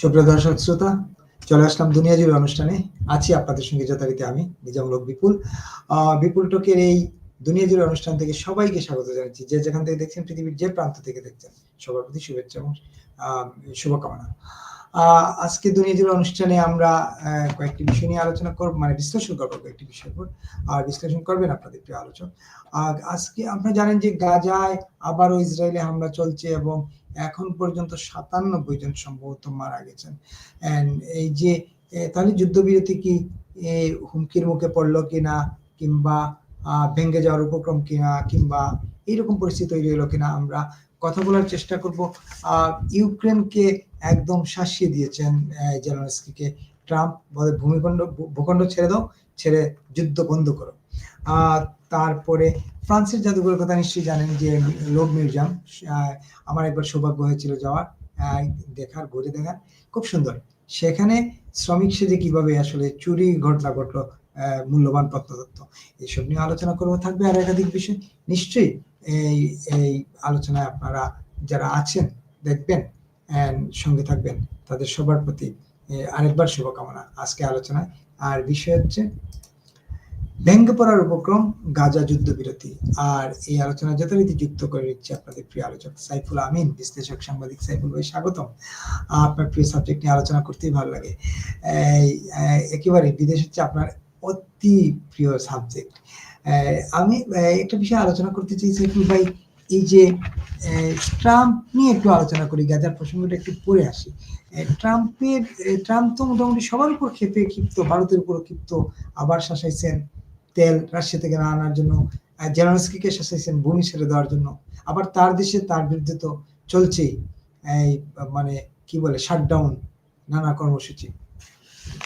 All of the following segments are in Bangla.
সুপ্রিয় দর্শক, শ্রোতা, চলে আসলাম দুনিয়া জুড়ে অনুষ্ঠানে। আছি আপনাদের সঙ্গে যথারীতি আমি, নিজামুল হক বিপুল। বিপুল টকের এই দুনিয়া জুড়ে অনুষ্ঠান থেকে সবাইকে স্বাগত জানাচ্ছি। যে যেখান থেকে দেখছেন, পৃথিবীর যে প্রান্ত থেকে দেখছেন, সবার প্রতি শুভেচ্ছা এবং শুভকামনা। আজকে দুনিয়া জুড়ে অনুষ্ঠানে আমরা কয়েকটি বিষয় নিয়ে আলোচনা করব মানে বিশ্লেষণ করব কয়েকটি বিষয়ের উপর। আর বিশ্লেষণ করবেন আপনাদের প্রিয় আলোচক। আজকে আপনারা জানেন যে গাজায় আবারও ইসরায়েলে হামলা চলছে এবং এখন পর্যন্ত সাতানব্বই জন সম্ভবত মারা গেছেন। এই যে তাহলে যুদ্ধবিরতি কি হুমকির মুখে পড়ল কিনা, কিংবা ভেঙে যাওয়ার উপক্রম কিনা, কিংবা এইরকম পরিস্থিতি তৈরি হলো কিনা, আমরা কথা বলার চেষ্টা করব। ইউক্রেনকে একদম শাসিয়ে দিয়েছেন জেলেনস্কিকে। ট্রাম্প বলে ভূমিখণ্ড ভূখণ্ড ছেড়ে দাও, ছেড়ে যুদ্ধ বন্ধ করো। তারপরে ফ্রান্সের জাদুঘরের কথা নিশ্চয়ই জানেন যে লোভ মিউজিয়াম আমার একবার সৌভাগ্য হয়েছিল যাওয়ার দেখার, ঘুরে দেখার। খুব সুন্দর। সেখানে শ্রমিক সেজে কীভাবে আসলে চুরি ঘটনা ঘটলো মূল্যবান প্রত্নতত্ত্ব এইসব নিয়ে আলোচনা করব। থাকবে আর একাধিক বিষয়। নিশ্চয়ই এই এই আলোচনায় আপনারা যারা আছেন, দেখবেন সঙ্গে থাকবেন, তাদের সবার প্রতি আরেকবার শুভকামনা। আজকে আলোচনায়। আর বিষয় হচ্ছে ভেঙ্গে পড়ার উপক্রম গাজা যুদ্ধবিরতি। আর এই আলোচনা যথারীতি যুক্ত করে নিচ্ছে আপনাদের প্রিয় আলোচক সাইফুল আমিন, বিশ্লেষক সাংবাদিক সাইফুল ভাই, স্বাগতম। আপনার প্রিয় সাবজেক্ট নিয়ে আলোচনা করতেই ভালো লাগে। একেবারে বিদেশ হচ্ছে আপনার অতি প্রিয় সাবজেক্ট আমি একটা বিষয় আলোচনা করতে চাই সাইফুল ভাই, এই যে ট্রাম্প নিয়ে একটু আলোচনা করি, গাজার প্রসঙ্গটা একটু পরে আসি। ট্রাম্পের ট্রাম্প তো মোটামুটি সবার উপর ক্ষেপে ক্ষিপ্ত, ভারতের উপর ক্ষিপ্ত, আবার শাসাইছেন। তেল রাশিয়া থেকে না আনার জন্য জেলেনস্কিকে শাসাইছেন ভূমি ছেড়ে দেওয়ার জন্য। আবার তার দেশে তার বিরুদ্ধে তো চলছেই, এই মানে কি বলে শাটডাউন নানা কর্মসূচি।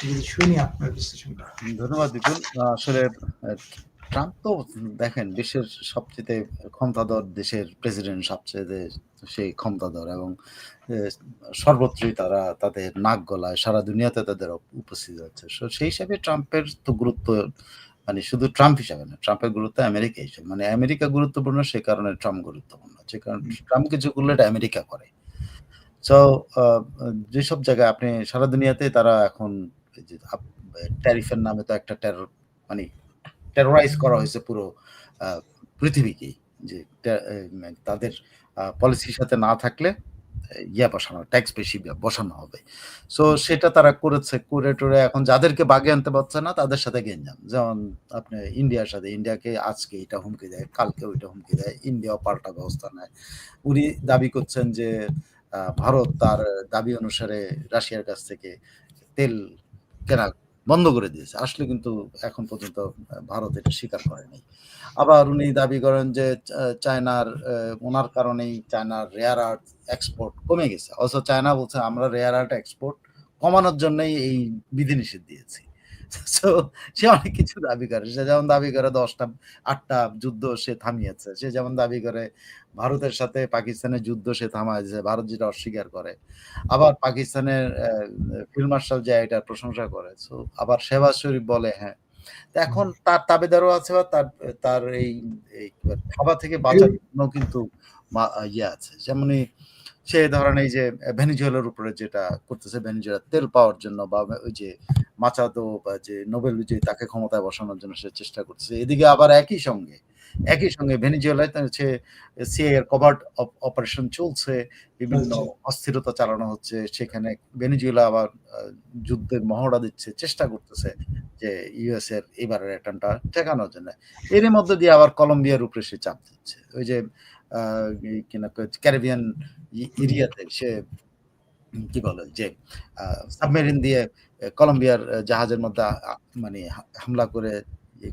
যদি শুনি আপনার বিশ্লেষণটা। ধন্যবাদ, বিপুল। আসলে ট্রাম্প তো দেখেন, বিশ্বের সবচেয়ে ক্ষমতাধর দেশের প্রেসিডেন্ট সবচেয়ে সেই ক্ষমতাধর এবং সর্বত্রই তারা তাদের নাক গলায়, সারা দুনিয়াতে তাদের উপস্থিত হচ্ছে সেই হিসাবে ট্রাম্পের তো গুরুত্ব মানে শুধু ট্রাম্প হিসাবে না ট্রাম্পের গুরুত্ব আমেরিকা হিসেবে। মানে আমেরিকা গুরুত্বপূর্ণ সে কারণে ট্রাম্প গুরুত্বপূর্ণ। যে কারণে ট্রাম্প কিছু করলে এটা আমেরিকা করে। সো যেসব জায়গায় আপনি সারা দুনিয়াতে তারা এখন ট্যারিফের নামে তো একটা টেরর মানে টেরোরাইজ করা হয়েছে পুরো পৃথিবীকেই। যে তাদের পলিসির সাথে না থাকলে ইয়া বসানো ট্যাক্স বেশি বসানো হবে। সো সেটা তারা করেছে, করে টরে এখন যাদেরকে বাগে আনতে পারছে না, তাদের সাথে গেঞ্জাম। যেমন আপনি ইন্ডিয়ার সাথে, ইন্ডিয়াকে আজকে এটা হুমকি দেয়, কালকে ওইটা হুমকি দেয়, ইন্ডিয়াও পাল্টা ব্যবস্থা নেয়। উনি দাবি করছেন যে ভারত তার দাবি অনুসারে রাশিয়ার কাছ থেকে তেল কেনা বন্ধ করে দিয়েছে। আসলে কিন্তু এখন পর্যন্ত ভারত এটা স্বীকার করেনি আবার উনি দাবি করেন যে চায়নার ওনার কারণেই চায়নার রেয়ার আর্ট এক্সপোর্ট কমে গেছে। অথচ চায়না বলছে, আমরা রেয়ার আর্ট এক্সপোর্ট কমানোর জন্যই এই বিধিনিষেধ দিয়েছি। তো সে অনেক কিছু দাবি করে। সে যেমন দাবি করে দশটা আটটা যুদ্ধ সে থামিয়েছে। সে যেমন দাবি করে ভারতের সাথে পাকিস্তানের যুদ্ধ সে থামাইছে ভারত যেটা অস্বীকার করে। আবার পাকিস্তানের ফিল্ড মার্শাল যে এটার প্রশংসা করে। তো আবার শেহবাজ শরীফ বলে হ্যাঁ। তো এখন তার তাবেদারও আছে বা তার তার এই খাবার থেকে বাঁচার জন্য কিন্তু ইয়ে আছে। যেমনই সে ধরেন এই যে ভেনিজুয়েলার উপরে যেটা করতেছে ভেনিজুয়েলা তেল পাওয়ার জন্য বা ওই যে মাচাদো বা যে নোবেল বিজয়ী তাকে ক্ষমতায় বসানোর জন্য সে চেষ্টা করতেছে। এদিকে আবার একই সঙ্গে একই সঙ্গে ভেনিজুয়েলায় হচ্ছে অপারেশন চলছে বিভিন্ন অস্থিরতা চালানো হচ্ছে সেখানে ভেনিজুয়েলা আবার যুদ্ধের মহড়া দিচ্ছে চেষ্টা করতেছে যে ইউএস এর এবারের ঠেকানোর জন্য। এর মধ্যে দিয়ে আবার কলম্বিয়ার উপরে সে চাপ দিচ্ছে। ওই যে কিনা ক্যারিবিয়ান এরিয়াতে সে কি বলে যে সাবমেরিন দিয়ে কলম্বিয়ার জাহাজের মধ্যে মানে হামলা করে ইয়ে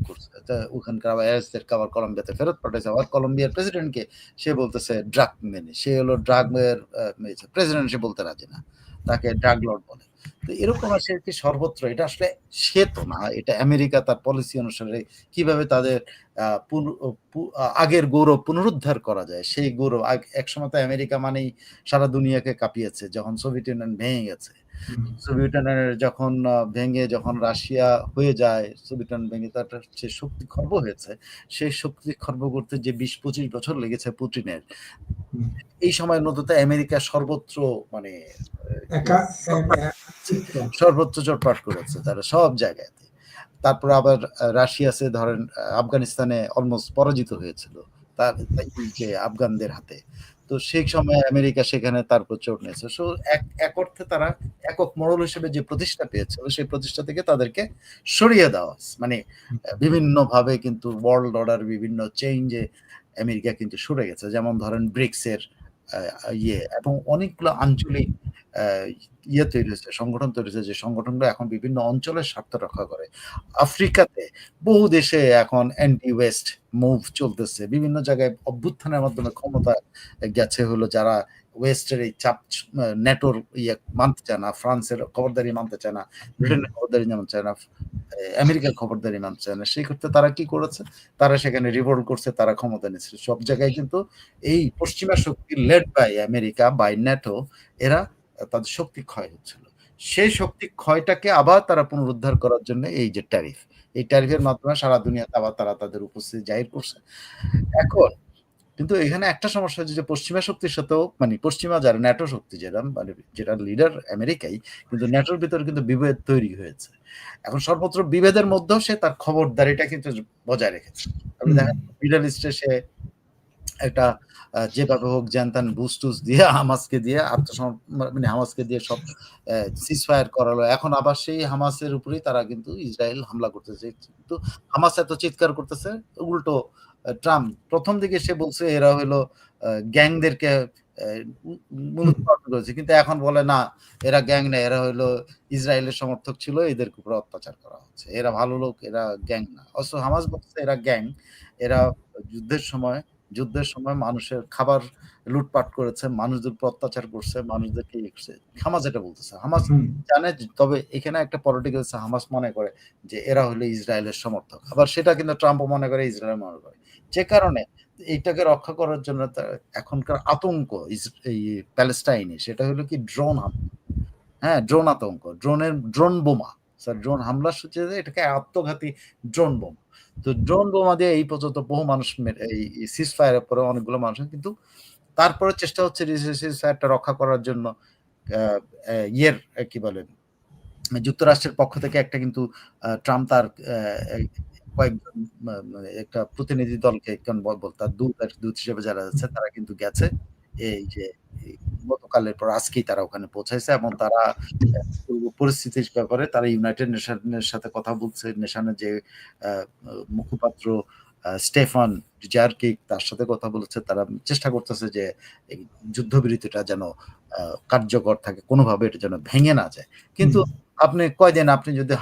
ওখানকার আবার এয়ারস্টেটকে আবার কলম্বিয়াতে ফেরত পাঠাইছে। আবার কলম্বিয়ার প্রেসিডেন্টকে সে বলতেছে ড্রাগ মেনে। সে হলো ড্রাগ প্রেসিডেন্ট সে বলতে রাজি না। তাকে ড্রাগ লর্ড বলে। তো এরকম আসে কি সর্বত্র? এটা আসলে সে তো না। এটা আমেরিকা তার পলিসি অনুসারে কীভাবে তাদের আগের গৌরব পুনরুদ্ধার করা যায়, সেই গৌরব একসময় তো আমেরিকা মানেই সারা দুনিয়াকে কাঁপিয়েছে, যখন সোভিয়েত ইউনিয়ন ভেঙে গেছে। ইউনিয়নের যখন ভেঙে যখন রাশিয়া হয়ে যায়, সোভিয়েত ইউনিয়ন ভেঙে তার যে শক্তি খর্ব হয়েছে, সেই শক্তি খর্ব করতে যে ২০-২৫ বছর লেগেছে পুতিনের। এই সময়ের মধ্যে তো আমেরিকা সর্বত্র মানে সর্বোচ্চ চোটপাট করেছে তারা সব জায়গায় তারপর আবার আ রাশিয়া আছে ধরেন আফগানিস্তানে অলমোস্ট পরাজিত হয়েছিল। তার যে আফগানদের হাতে। তো সেই সময় আমেরিকা সেখানে তার উপর চোট নিয়েছে। সো এক এক অর্থে তারা একক মোড়ল হিসেবে যে প্রতিষ্ঠা পেয়েছিল, সেই প্রতিষ্ঠা থেকে তাদেরকে সরিয়ে দেওয়া মানে বিভিন্ন বিভিন্নভাবে কিন্তু ওয়ার্ল্ড অর্ডার বিভিন্ন চেঞ্জে আমেরিকা কিন্তু সরে গেছে। যেমন ধরেন ব্রিক্স এর আ ইয়ে এবং অনেকগুলো আঞ্চলিক ইয়ে তৈরি হয়েছে, সংগঠন তৈরি হয়েছে যে সংগঠনগুলো এখন বিভিন্ন অঞ্চলের স্বার্থ রক্ষা করে। আফ্রিকাতে বহু দেশে এখন অ্যান্টি ওয়েস্ট মুভ চলতেছে। বিভিন্ন জায়গায় অভ্যুত্থানের মাধ্যমে ক্ষমতা গেছে হলো যারা ওয়েস্টের এই চাপ আ ন্যাটোর ইয়ে মানতে চায় না, ফ্রান্সের খবরদারি মানতে চায় না, ব্রিটেনের খবরদারি মানতে চায় না, আমেরিকার খবরদারি মানতে চায় না। সেই ক্ষেত্রে তারা কি করেছে? তারা সেখানে রিভোল্ট করছে, তারা ক্ষমতা নিচ্ছে। সব জায়গায় কিন্তু এই পশ্চিমা শক্তি led by America, by NATO এরা তাদের শক্তি ক্ষয় হচ্ছিল। সেই শক্তি ক্ষয়টাকে আবার তারা পুনরুদ্ধার করার জন্য এই যে ট্যারিফ। এই ট্যারিফের মাধ্যমে সারা দুনিয়াতে আবার তারা তাদের উপস্থিতি জাহির করছে। এখন কিন্তু এখানে একটা সমস্যা হচ্ছে যে পশ্চিমা শক্তির সাথেও মানে পশ্চিমা যারা ন্যাটো শক্তি যেটা মানে যেটার লিডার আমেরিকাই কিন্তু ন্যাটোর ভিতরে কিন্তু বিভেদ তৈরি হয়েছে। এখন সর্বত্র বিভেদের মধ্যেও সে তার খবরদারিটা কিন্তু বজায় রেখেছে। আপনি। দেখেন মিডল ইস্টে সে একটা যেভাবে হোক জ্যান-ত্যান বুশ-টুস দিয়ে হামাসকে দিয়ে আত্মসম মানে হামাসকে দিয়ে সব সিজ ফায়ার করালো। এখন আবার সেই হামাসের উপরেই তারা কিন্তু ইসরায়েল হামলা করতেছে। কিন্তু হামাস এত চিৎকার করতেছে, উল্টো ট্রাম্প প্রথম দিকে সে বলছে এরা হইল গ্যাংদেরকে করেছে। কিন্তু এখন বলে না, এরা গ্যাং না, এরা হইল ইসরায়েলের সমর্থক ছিল, এদের উপরে অত্যাচার করা হচ্ছে। এরা ভালো লোক, এরা গ্যাং না। অবশ্য হামাজ বলছে এরা গ্যাং। এরা যুদ্ধের সময় যুদ্ধের সময় মানুষের খাবার লুটপাট করেছে, মানুষদের উপর অত্যাচার করছে, মানুষদেরকে ইয়ে। হামাস এটা বলতেছে। হামাস হুম। জানে তবে এখানে একটা পলিটিক্যাল হামাস মনে করে যে এরা হলো ইসরায়েলের সমর্থক। আবার সেটা কিন্তু ট্রাম্পও মনে করে, ইসরায়েল মনে করে। যে কারণে এইটাকে রক্ষা করার জন্য এখনকার আতঙ্ক এই প্যালেস্টাইনে সেটা হলো কি ড্রোন হামলা। হ্যাঁ? ড্রোন আতঙ্ক। ড্রোনের ড্রোন বোমা। স্যার ড্রোন হামলার সূচে এটাকে আত্মঘাতী ড্রোন বোমা। তো ড্রোন বোমা দিয়ে এই পর্যন্ত বহু মানুষ এই সিজ ফায়ার এর পরে অনেকগুলো মানুষ কিন্তু তারপরে চেষ্টা হচ্ছে ফায়ারটা রক্ষা করার জন্য ইয়ের কি বলে, যুক্তরাষ্ট্রের পক্ষ থেকে একটা কিন্তু ট্রাম্প তার কয়েকজন মানে একটা প্রতিনিধি দলকে বলব তার দূত দূত হিসেবে যারা আছে, তারা কিন্তু গেছে। এই যে গতকালের পর আজকেই তারা ওখানে পৌঁছাইছে এবং তারা পরিস্থিতির ব্যাপারে তারা ইউনাইটেড নেশনের সাথে কথা বলছে। নেশনের যে মুখপাত্র স্টেফান ডুজারকিক তার সাথে কথা বলেছে। তারা চেষ্টা করতেছে যে যুদ্ধবিরতিটা যেন কার্যকর থাকে। কোনোভাবে এটা যেন ভেঙে না যায়। কিন্তু। আপনি কয়দিন আপনি যদি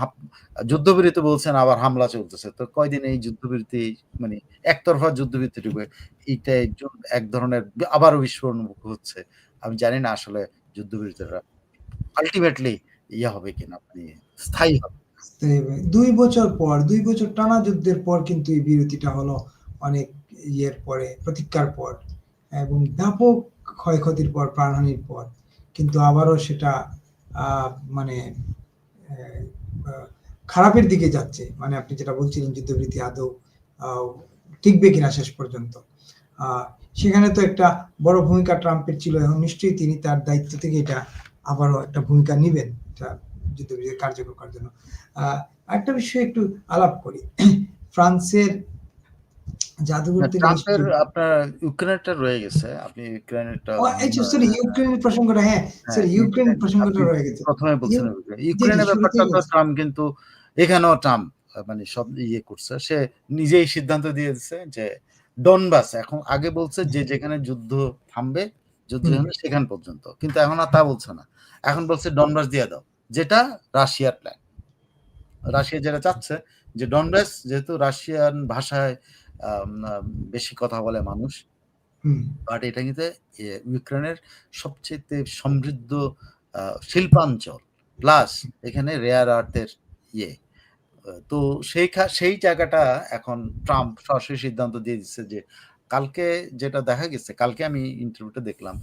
যুদ্ধবিরতি বলছেন আবার হামলা চলতেছে। তো কয়দিন এই যুদ্ধবিরতি মানে একতরফা যুদ্ধবিরতিটুকু একজন এক ধরনের আবারও বিস্ফোরণ হচ্ছে। আমি জানি না আসলে যুদ্ধবিরতিটা আল্টিমেটলি ইয়ে হবে কিনা মানে স্থায়ী হবে। ২ বছর পর দুই বছর টানা যুদ্ধের পর কিন্তু এই বিরতিটা হলো অনেক ইয়ের পরে প্রতীক্ষার পর এবং ব্যাপক ক্ষয়ক্ষতির পর, প্রাণহানির পর। কিন্তু আবারও সেটা মানে খারাপের দিকে যাচ্ছে। মানে আপনি যেটা বলছিলেন যুদ্ধবৃত্তি আদৌ টিকবে কিনা শেষ পর্যন্ত। সেখানে তো একটা বড় ভূমিকা ট্রাম্পের ছিল এবং নিশ্চয়ই তিনি তার দায়িত্ব থেকে এটা আবারও একটা ভূমিকা নেবেন এটা কার্যকর করার জন্য। একটা বিষয়ে একটু আলাপ করি। ফ্রান্সের জাদুঘর ট্রাম্পের আপনার ইউক্রেনেরটা রয়ে গেছে। আপনি ইউক্রেনেরটা ও আচ্ছা সরি ইউক্রেনের প্রসঙ্গটা হ্যাঁ, হ্যাঁ, স্যার ইউক্রেন ইউক্রেন প্রসঙ্গটা রয়ে গেছে। ১ম বলছেন ইউ জি, জি ইউক্রেনের ব্যাপারটা তো ট্রাম্প কিন্তু এখানেও ট্রাম্প মানে সব ইয়ে করছে। সে নিজেই সিদ্ধান্ত দিয়ে দিছে যে ডনবাস এখন আগে বলছে যে যেখানে যুদ্ধ থামবে, যুদ্ধ থামবে সেখান পর্যন্ত। কিন্তু এখন আর তা বলছে না। এখন বলছে ডনবাস দিয়ে দাও। যেটা রাশিয়ার প্ল্যান। রাশিয়া যেটা চাচ্ছে যে ডনবাস যেহেতু রাশিয়ান ভাষায় বেশি কথা বলে মানুষ। বাট এটা কিন্তু ইউক্রেনের সবচাইতে সমৃদ্ধ শিল্পাঞ্চল। প্লাস এখানে রেয়ার আর্থ এর ইয়ে। তো সেই সেই জায়গাটা এখন ট্রাম্প সরাসরি সিদ্ধান্ত দিয়ে দিচ্ছে যে কালকে যেটা দেখা গেছে, কালকে আমি ইন্টারভিউটা দেখলাম।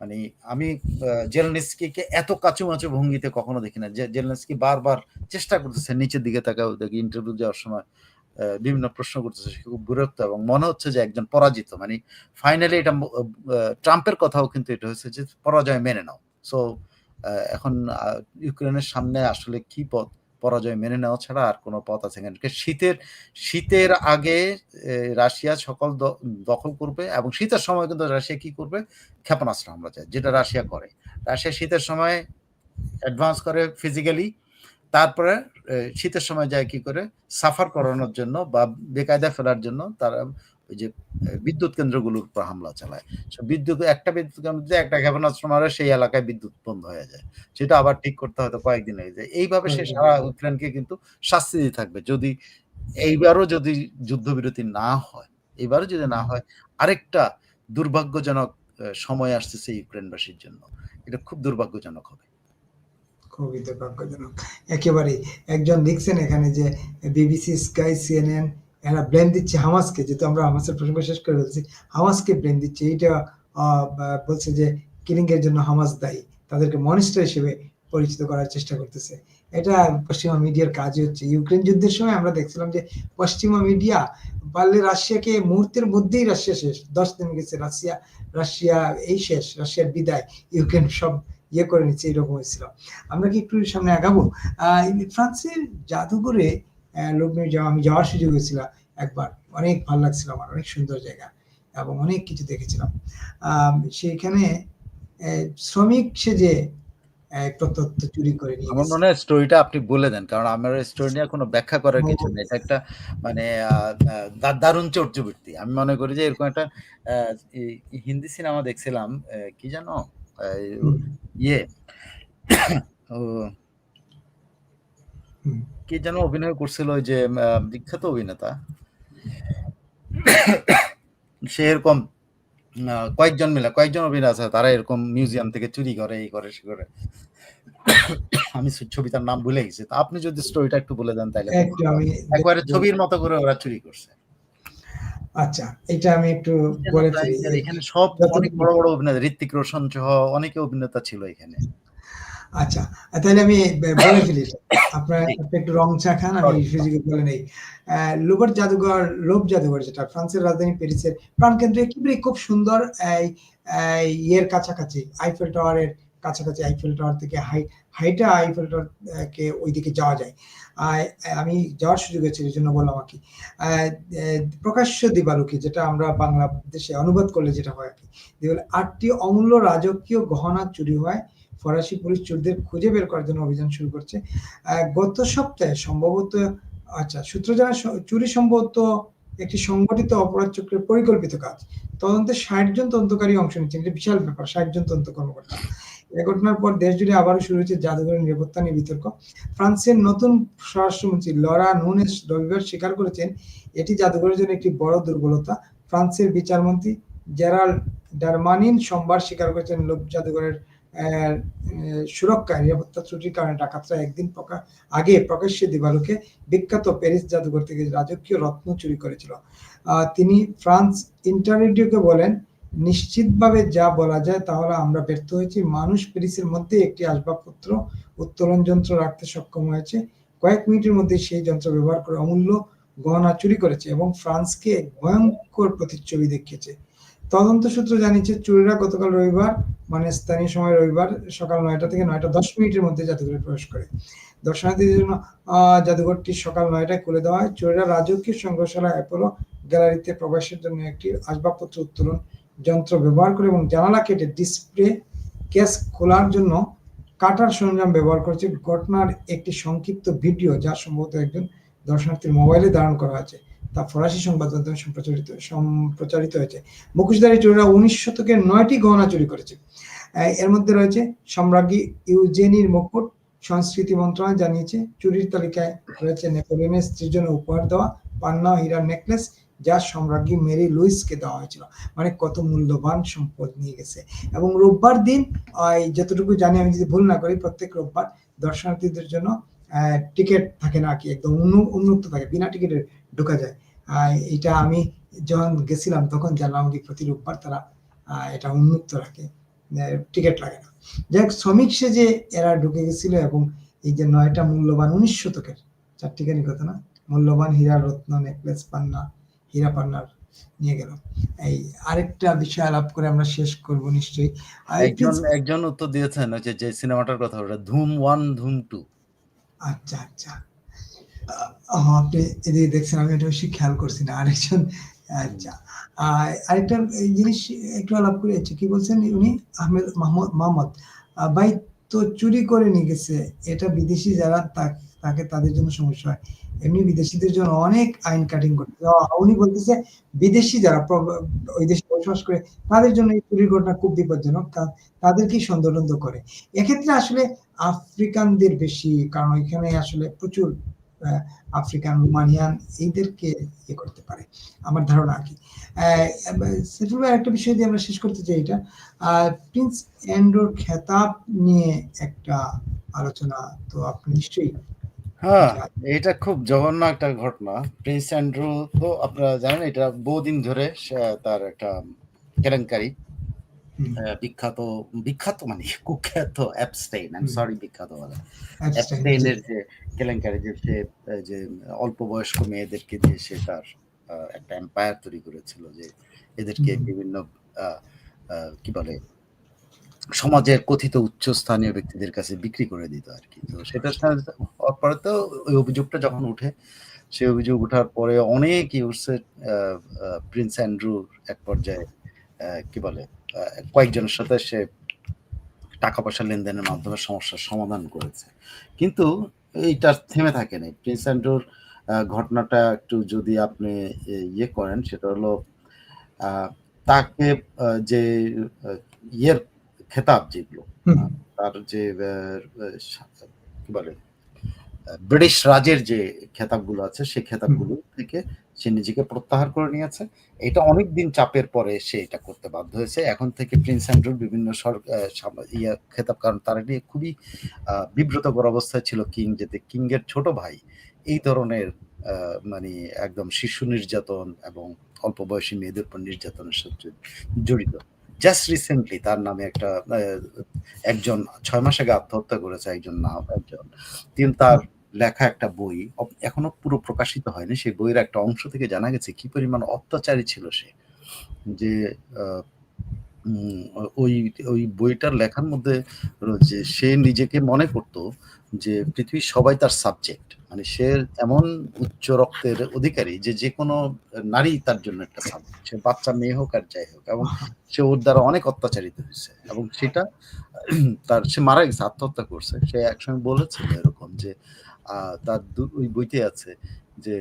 মানে আমি জেলনেস্কিকে এত কাচুমাচু ভঙ্গিতে কখনো দেখি না যে জেলনেস্কি বারবার চেষ্টা করতেছে নিচের দিকে তাকাও দেখি ইন্টারভিউ দেওয়ার সময় বিভিন্ন প্রশ্ন করতেছে, সে খুব বিরক্ত এবং মনে হচ্ছে যে একজন পরাজিত। মানে ফাইনালি এটা ট্রাম্পের কথাও কিন্তু এটা হয়েছে যে পরাজয় মেনে নাও। সো এখন ইউক্রেনের সামনে আসলে কি পথ? পরাজয় মেনে নেওয়া ছাড়া আর কোনো পথ আছে কারণ শীতের শীতের আগে রাশিয়া সকল দখল করবে এবং শীতের সময় কিন্তু রাশিয়া কি করবে? ক্ষেপণাস্ত্র হামলা চায়, যেটা রাশিয়া করে। রাশিয়া শীতের সময় অ্যাডভান্স করে ফিজিক্যালি তারপরে শীতের সময় যায় কি করে? সাফার করানোর জন্য বা বেকায়দা ফেলার জন্য তারা ওই যে বিদ্যুৎ কেন্দ্রগুলোর উপর হামলা চালায়। বিদ্যুৎ একটা বিদ্যুৎ কেন্দ্র দিয়ে একটা ক্ষেপণাস্ত্র মারে সেই এলাকায় বিদ্যুৎ বন্ধ হয়ে যায়। সেটা আবার ঠিক করতে হয়তো কয়েকদিন লেগে যায়। এইভাবে সে সারা ইউক্রেনকে কিন্তু শাস্তি দিয়ে থাকবে। যদি এইবারও যদি যুদ্ধবিরতি না হয় এবারও যদি না হয় আরেকটা দুর্ভাগ্যজনক সময় আসতেছে ইউক্রেনবাসীর জন্য। এটা খুব দুর্ভাগ্যজনক হবে। খুবই দুর্ভাগ্যজনক। একেবারে একজন লিখছেন এখানে যে বিবিসি, স্কাই, সিএনএন, এরা ব্লেম দিচ্ছে হামাসকে, যেহেতু আমরা হামাসের প্রসঙ্গ শেষ করে ফেলছি, হামাসকে ব্লেম দিচ্ছে। এইটা বলছে যে কিলিং এর জন্য হামাস দায়ী। তাদেরকে মনিস্টার হিসেবে পরিচিত করার চেষ্টা করতেছে। এটা পশ্চিমা মিডিয়ার কাজই হচ্ছে। ইউক্রেন যুদ্ধের সময় আমরা দেখছিলাম যে পশ্চিমা মিডিয়া পারলে রাশিয়াকে মুহূর্তের মধ্যেই রাশিয়া শেষ, দশ দিন গেছে, রাশিয়া রাশিয়া এই শেষ, রাশিয়ার বিদায়, ইউক্রেন সব ইয়ে করে নিচ্ছে এরকম হয়েছিল। আমরা কি একটু সামনে আগাবো? ফ্রান্সের জাদুঘরে আহ, লোক নিয়ে যাওয়া আমি যাওয়ার সুযোগ হয়েছিল একবার। অনেক ভালো লাগছিল আমার অনেক সুন্দর জায়গা এবং অনেক কিছু দেখেছিলাম। আম, সেইখানে শ্রমিক আহ, একটা তথ্য চুরি করে নিয়ে আমার মনে হয় স্টোরিটা আপনি বলে দেন কারণ আমার স্টোরি নিয়ে কোনো ব্যাখ্যা করার কিছু নেই। এটা একটা মানে দারুণ চর্যবৃত্তি। আমি মনে করি যে এরকম একটা হিন্দি সিনেমা দেখছিলাম কি জানো ইয়ে। কি যেন অভিনয় করছিল ওই যে বিখ্যাত অভিনেতা। সে এরকম কয়েকজন মিলে কয়েকজন অভিনেতা আছে তারা এরকম মিউজিয়াম থেকে চুরি করে এই করে সে করে। আমি ছবিটার নাম ভুলে গেছি। আপনি যদি স্টোরিটা একটু বলে দেন তাহলে একবারে ছবির মতো করে ওরা চুরি করছে। আচ্ছা এটা আমি একটু বলে এখানে সব অনেক বড় বড় অভিনেতা ঋত্বিক রোশন সহ অনেকে অভিনেতা ছিল এখানে। আচ্ছা তাহলে আমি বলে ফেলি আপনার একটু রং চা খান আমি ফিজিক্যাল বলে নেই। জাদুঘর লোভ জাদুঘর যেটা ফ্রান্সের রাজধানী প্যারিসের প্রাণকেন্দ্রে একেবারে খুব সুন্দর ইয়ের কাছাকাছি আইফেল টাওয়ারের কাছাকাছি আইফেল টাওয়ার থেকে হাই হাইটা আইফেল টাওয়ার কে ওইদিকে যাওয়া যায়। আমি যাওয়ার সুযোগ হয়েছে এই জন্য বললাম আর কি। প্রকাশ্য দিবালুকি যেটা আমরা বাংলাদেশে অনুবাদ করলে যেটা হয় আর কি। আটটি অমূল্য রাজকীয় গহনা চুরি হয়, ফরাসি পুলিশ চোরদের খুঁজে বের করার জন্য অভিযান শুরু করছে। গত সপ্তাহে সম্ভবত আচ্ছা সূত্র জানা চুরি সম্ভবত একটি সংগঠিত অপরাধ চক্রের পরিকল্পিত কাজ। তদন্তে ষাট জন তদন্তকারী অংশ নিচ্ছেন এটা বিশাল ব্যাপার, ষাট জন তদন্ত কর্মকর্তা। এ ঘটনার পর দেশ জুড়ে আবারও শুরু হয়েছে জাদুঘরের নিরাপত্তা নিয়ে বিতর্ক। ফ্রান্সের নতুন স্বরাষ্ট্রমন্ত্রী লরা নুনেস রবিবার স্বীকার করেছেন, এটি জাদুঘরের জন্য একটি বড় দুর্বলতা। ফ্রান্সের বিচারমন্ত্রী জেরাল্ড ডারমানিন সোমবার স্বীকার করেছেন লোক জাদুঘরের সুরক্ষা নিরাপত্তা ত্রুটির কারণে ডাকাতরা একদিন আগে প্রকাশ্যে দিবালোকে বিখ্যাত প্যারিস জাদুঘর থেকে রাজকীয় রত্ন চুরি করেছিল। তিনি ফ্রান্স ইন্টারনেডিওকে বলেন নিশ্চিতভাবে যা বলা যায় তাহলে আমরা ব্যর্থ হয়েছি। মানুষ প্যারিসের মধ্যে একটি আসবাবপত্র, উত্তোলন যন্ত্র রাখতে সক্ষম হয়েছে। কয়েক মিনিটের মধ্যে সেই যন্ত্র ব্যবহার করে অমূল্য গহনা চুরি করেছে এবং ফ্রান্সকে ভয়ঙ্কর প্রতিচ্ছবি দেখিয়েছে। তদন্ত সূত্র জানিয়েছে, চুরিরা গতকাল রবিবার মানে স্থানীয় সময় রবিবার সকাল নয়টা থেকে নয়টা দশ মিনিটের মধ্যে জাদুঘরে প্রবেশ করে। দর্শনার্থীদের জন্য জাদুঘরটি সকাল নয়টায় খুলে দেওয়া হয়। চোরেরা রাজকীয় সংগ্রহশালা অ্যাপোলো গ্যালারিতে প্রবেশের জন্য একটি আসবাবপত্র উত্তোলন যন্ত্র ব্যবহার করে এবং জানালা কেটে ডিসপ্লে কেস খোলার জন্য কাটার সরঞ্জাম ব্যবহার করেছে। ঘটনার একটি সংক্ষিপ্ত ভিডিও যা সম্ভবত একজন দর্শনার্থীর মোবাইলে ধারণ করা আছে তা ফরাসি সংবাদ মাধ্যমে সম্প্রচারিত সম্প্রচারিত হয়েছে। মুখোশধারী চোরেরা উনিশ শতকের নয়টি গহনা চুরি করেছে। এর মধ্যে রয়েছে সম্রাজ্ঞী ইউজেনির মুকুট, সংস্কৃতি মন্ত্রণালয় জানিয়েছে, চুরির তালিকায় রয়েছে নেপোলিয়নের স্ত্রীর জন্য উপহার দেওয়া, পান্না হীরার নেকলেস যা সম্রাজ্ঞী মেরি লুইসকে দেওয়া হয়েছিল। মানে কত মূল্যবান সম্পদ নিয়ে গেছে। এবং রোববার দিন যতটুকু জানি, আমি যদি ভুল না করি, প্রত্যেক রোববার দর্শনার্থীদের জন্য টিকিট থাকে না কি, একদম উন্মু- উন্মুক্ত থাকে, বিনা টিকিটে ঢোকা যায়। এটা আমি যখন গেছিলাম, তখন জানলাম কি প্রতি রোববার তারা এটা উন্মুক্ত রাখে টিকিট লাগে না। যাই শ্রমিক সেজে এরা ঢুকে গেছিল এবং এই যে নয়টা মূল্যবান, উনিশ শতকের, চারটিখানি কথা না? মূল্যবান হীরা রত্ন নেকলেস, পান্না হীরা পান্নার নিয়ে গেল এই আরেকটা বিষয় আলাপ করে আমরা শেষ করব নিশ্চয়ই। একজন একজন উত্তর দিয়েছেন যে যে সিনেমাটার কথা ওটা ধুম ওয়ান ধুম টু। আচ্ছা আচ্ছা। আপনি এদিকে দেখছেন আমি এটা বেশি খেয়াল করছি না আরেকজন। আচ্ছা। আর আরেকটা এই জিনিস একটু আলাপ করে যাচ্ছে কি বলছেন উনি? আহমেদ মাহমুদ মোহাম্মদ আহ, ভাই তো চুরি করে নিয়ে গেছে এটা বিদেশি যারা তা- তাকে তাদের জন্য সমস্যা হয়। এমনি বিদেশিদের জন্য অনেক আইন কাটিং করতে উনি বলতেছে, বিদেশি যারা ওই দেশে বসবাস করে, তাদের জন্য এই চুরির ঘটনা খুব বিপজ্জনক। তাদেরকেই সন্দেহ করে। এক্ষেত্রে আসলে আফ্রিকানদের বেশি, কারণ এখানে আসলে প্রচুর আফ্রিকান, রোমানিয়ান এইদেরকে ইয়ে করতে পারে। আমার ধারণা আর কি। সেফুল ভাই একটা বিষয় দিয়ে আমরা শেষ করতে চাই এটা। প্রিন্স অ্যান্ড্রোর খেতাব নিয়ে একটা আলোচনা, তো আপনি নিশ্চয়ই হ্যাঁ। এটা খুব জঘন্য একটা ঘটনা। প্রিন্স অ্যান্ড্রু তো আপনারা জানেন এটা বহুদিন ধরে তার একটা কেলেঙ্কারি। বিখ্যাত বিখ্যাত মানে কুখ্যাত অ্যাপস্টেইন আই হুম। সরি বিখ্যাত বলে। অ্যাপস্টেইনের যে কেলেঙ্কারি যে সে যে অল্প বয়স্ক মেয়েদেরকে দিয়ে সে তার একটা এম্পায়ার তৈরি করেছিল যে এদেরকে বিভিন্ন কি বলে সমাজের কথিত উচ্চস্থানীয় ব্যক্তিদের কাছে বিক্রি করে দিত আর কি। তো সেটার হওয়ার পরে তো ওই অভিযোগটা যখন উঠে সেই অভিযোগ ওঠার পরে অনেক ইউরসের প্রিন্স অ্যান্ড্রু এক পর্যায়ে কি বলে কয়েকজনের সাথে সে টাকা পয়সা লেনদেনের মাধ্যমে সমস্যার সমাধান করেছে। কিন্তু এইটা থেমে থাকে নাই। প্রিন্স অ্যান্ড্রুর ঘটনাটা একটু যদি আপনি ইয়ে করেন সেটা হলো তাকে যে ইয়ের খেতাব যেগুলো তার যে কি বলে ব্রিটিশ রাজের যে খেতাবগুলো আছে সেই খেতাবগুলো থেকে সে নিজেকে প্রত্যাহার করে নিয়েছে। এটা অনেক দিন চাপের পরে সে এটা করতে বাধ্য হয়েছে। এখন থেকে প্রিন্স অ্যান্ড্রুর বিভিন্ন ইয়া খেতাব কারণ তার নিয়ে খুবই বিব্রতকর অবস্থায় ছিল কিং যেতে কিং এর ছোট ভাই। এই ধরনের মানে একদম শিশু নির্যাতন এবং অল্প বয়সী মেয়েদের উপর নির্যাতনের সাথে জড়িত। জাস্ট রিসেন্টলি তার নামে একটা একজন ছয় মাস আগে আত্মহত্যা করেছে একজন নাম, একজন। তিনি তার লেখা একটা বই এখনও পুরো প্রকাশিত হয়নি। সেই বইয়ের একটা অংশ থেকে জানা গেছে কি পরিমাণ অত্যাচারী ছিল সে। যে ওই ওই বইটার লেখার মধ্যে যে সে নিজেকে মনে করতো যে পৃথিবীর সবাই তার সাবজেক্ট মানে সে এমন উচ্চ রক্তের অধিকারী যে যে কোনো নারী তার জন্য একটা সাবজেক্ট সে বাচ্চা মেয়ে হোক আর যাই হোক। এবং সে ওর দ্বারা অনেক অত্যাচারিত হয়েছে। এবং সেটা তার, সে মারা গেছে, আত্মহত্যা করছে। সে একসঙ্গে বলেছিল এরকম যে তার ওই বইতে আছে যে,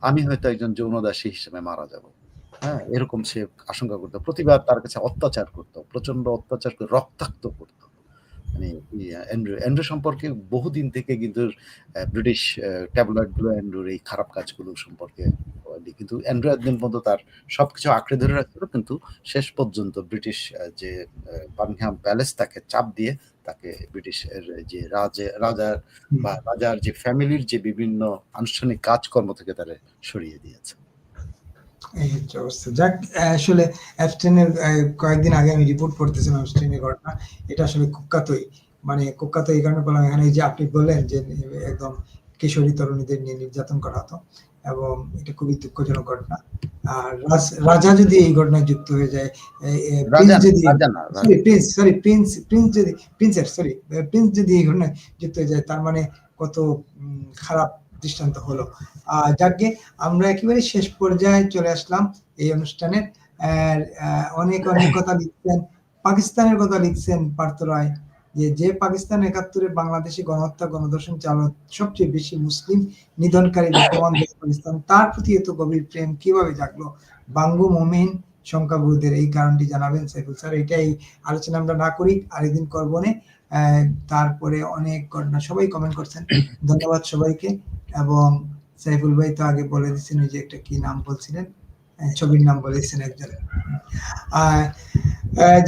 আমি হয়তো একজন যৌনদাসী হিসেবে মারা যাব। হ্যাঁ এরকম সে আশঙ্কা করতো। প্রতিবার তার কাছে অত্যাচার করতো প্রচণ্ড অত্যাচার করে রক্তাক্ত করতো। মানে অ্যান্ড্রু অ্যান্ড্রু সম্পর্কে বহুদিন থেকে কিন্তু ব্রিটিশ ট্যাবলয়েডগুলো অ্যান্ড্রুর এই খারাপ কাজগুলো সম্পর্কে কিন্তু অ্যান্ড্রু একদিন পর্যন্ত তার সবকিছু আঁকড়ে ধরে রাখছিল কিন্তু শেষ পর্যন্ত ব্রিটিশ যে বার্মিংহাম প্যালেস তাকে চাপ দিয়ে তাকে ব্রিটিশের যে রাজে রাজার বা রাজার যে ফ্যামিলির যে বিভিন্ন আনুষ্ঠানিক কাজকর্ম থেকে তারা সরিয়ে দিয়েছে। এই হচ্ছে অবস্থা। যাক আসলে অ্যাবস্টেনের কয়েকদিন আগে আমি রিপোর্ট করতেছিলাম অ্যাবস্টেনের ঘটনা। এটা আসলে কুখ্যাতই। মানে কুখ্যাত এই কারণে বললাম এখানে যে আপনি বললেন যে একদম কিশোরী তরুণীদের নিয়ে নির্যাতন করা হতো এবং এটা খুবই দুঃখজনক ঘটনা। আর রাজ- যদি এই ঘটনায় যুক্ত হয়ে যায় প্রিন্স যদি sorry prince sorry prince prince যদি প্রিন্সের সরি প্রিন্স যদি এই ঘটনায় যুক্ত হয়ে যায় তার মানে কত খারাপ দৃষ্টান্ত হলো যাকে আমরা একেবারে শেষ পর্যায়ে চলে আসলাম এই অনুষ্ঠানের অনেক অনেক কথা লিখছেন, পাকিস্তানের কথা লিখছেন পার্থ রায়, যে যে পাকিস্তান একাত্তরে বাংলাদেশে গণহত্যা গণদর্শন চালক সবচেয়ে বেশি মুসলিম নিধনকারী বর্তমান পাকিস্তান, তার প্রতি এত গভীর প্রেম কীভাবে জাগলো? বাঙ্গু মমিন সংখ্যাগুরুদের এই কারণটি জানাবেন সাইফুল স্যার। এটাই আলোচনা আমরা না করি, আরেকদিন করব নে। তারপরে অনেক ঘটনা সবাই কমেন্ট করছেন। ধন্যবাদ সবাইকে। এবং সাইফুল ভাই তো আগে বলে দিচ্ছেন যে একটা কি নাম বলছিলেন? ছবির নাম বলেছেন একজন।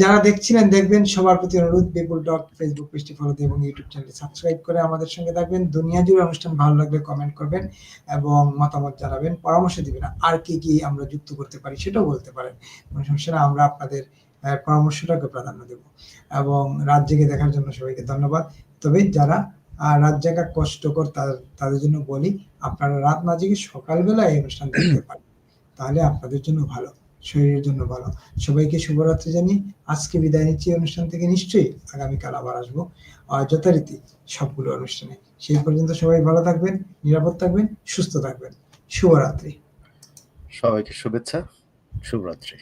যারা দেখছিলেন দেখবেন সবার প্রতি অনুরোধ বিপুল টক ফেসবুক পেজটি ফলো দিয়ে এবং ইউটিউব চ্যানেল সাবস্ক্রাইব করে আমাদের সঙ্গে থাকবেন। দুনিয়া জুড়ে অনুষ্ঠান ভালো লাগলে কমেন্ট করবেন এবং মতামত জানাবেন পরামর্শ দিবেন। আর কি কি আমরা যুক্ত করতে পারি সেটাও বলতে পারেন। কোনো সমস্যা না আমরা আপনাদের পরামর্শটাকে প্রাধান্য দেব। এবং রাত জেগে দেখার জন্য সবাইকে ধন্যবাদ। তবে যারা রাত জাগা কষ্টকর তাদের জন্য বলি, আপনারা রাত না জেগে সকালবেলা এই অনুষ্ঠান দেখতে পারেন। তাহলে আপনাদের জন্য ভালো, শরীরের জন্য ভালো। সবাইকে শুভরাত্রি জানিয়ে আজকে বিদায় নিচ্ছি অনুষ্ঠান থেকে। নিশ্চয়ই আগামীকাল আবার আসব যথারীতি সবগুলো অনুষ্ঠানে। সেই পর্যন্ত সবাই ভালো থাকবেন, নিরাপদ থাকবেন, সুস্থ থাকবেন। শুভরাত্রি। সবাইকে শুভেচ্ছা, শুভরাত্রি।